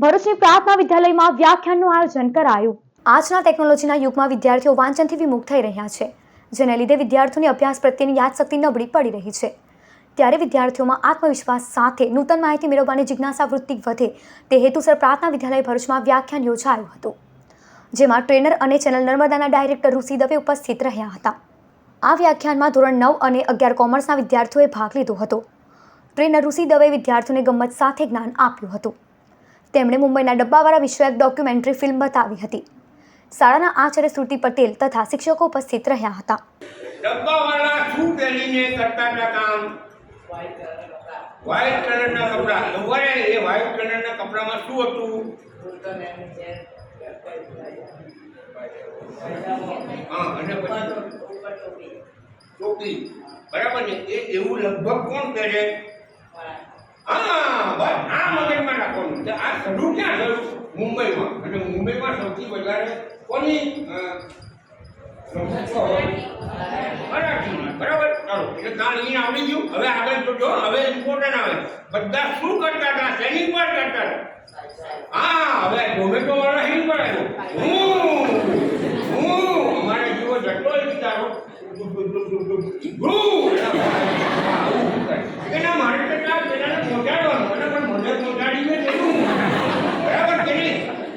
ભરૂચની પ્રાર્થના વિદ્યાલયમાં વ્યાખ્યાનનું આયોજન કરાયું. આજના ટેકનોલોજીના યુગમાં વિદ્યાર્થીઓ વાંચનથી વિમુખ થઈ રહ્યા છે, જેને લીધે વિદ્યાર્થીઓની અભ્યાસ પ્રત્યેની યાદશક્તિ નબળી પડી રહી છે. ત્યારે વિદ્યાર્થીઓમાં આત્મવિશ્વાસ સાથે નૂતન માહિતી મેળવવાની જિજ્ઞાસા વૃત્તિ વધે તે હેતુસર પ્રાર્થના વિદ્યાલય ભરૂચમાં વ્યાખ્યાન યોજાયું હતું, જેમાં ટ્રેનર અને ચેનલ નર્મદાના ડાયરેક્ટર ઋષિ દવે ઉપસ્થિત રહ્યા હતા. આ વ્યાખ્યાનમાં ધોરણ નવ અને અગિયાર કોમર્સના વિદ્યાર્થીઓએ ભાગ લીધો હતો. ટ્રેનર ઋષિ દવે વિદ્યાર્થીઓને ગમત સાથે જ્ઞાન આપ્યું હતું. તેમણે મુંબઈના ડબ્બાવાળા વિષયક ડોક્યુમેન્ટરી ફિલ્મ બતાવી હતી. શાળાના આચાર્ય શ્રુતિ પટેલ તથા શિક્ષકો ઉપસ્થિત રહ્યા હતા. ડબ્બાવાળા શું પહેરીને કરતા હતા કામ? વ્હાઈટ કલરના કપડા. ખબર એ વ્હાઈટ કલરના કપડામાં શું હતું? હા અને પછી? ટોપી. બરાબર ને એ એવું લગભગ કોણ પહેરે? શરૂ ક્યાં થયું? મુંબઈમાં. અને મુંબઈમાં સૌથી વધારે કોની બરાબર? એટલે ત્યાં અહીંયા આવડી ગયું. હવે આગળ તો જો હવે ઇમ્પોર્ટન્ટ આવે. બધા શું કરતા હતા? શેની પર કરતા હતા? હા હવે ટોમેટો વાળો શેની પર આવ્યો? હું. હું. અમારે જીવો જટલો વિચારો એના માટે મોટાડવાનું એના મને મદદ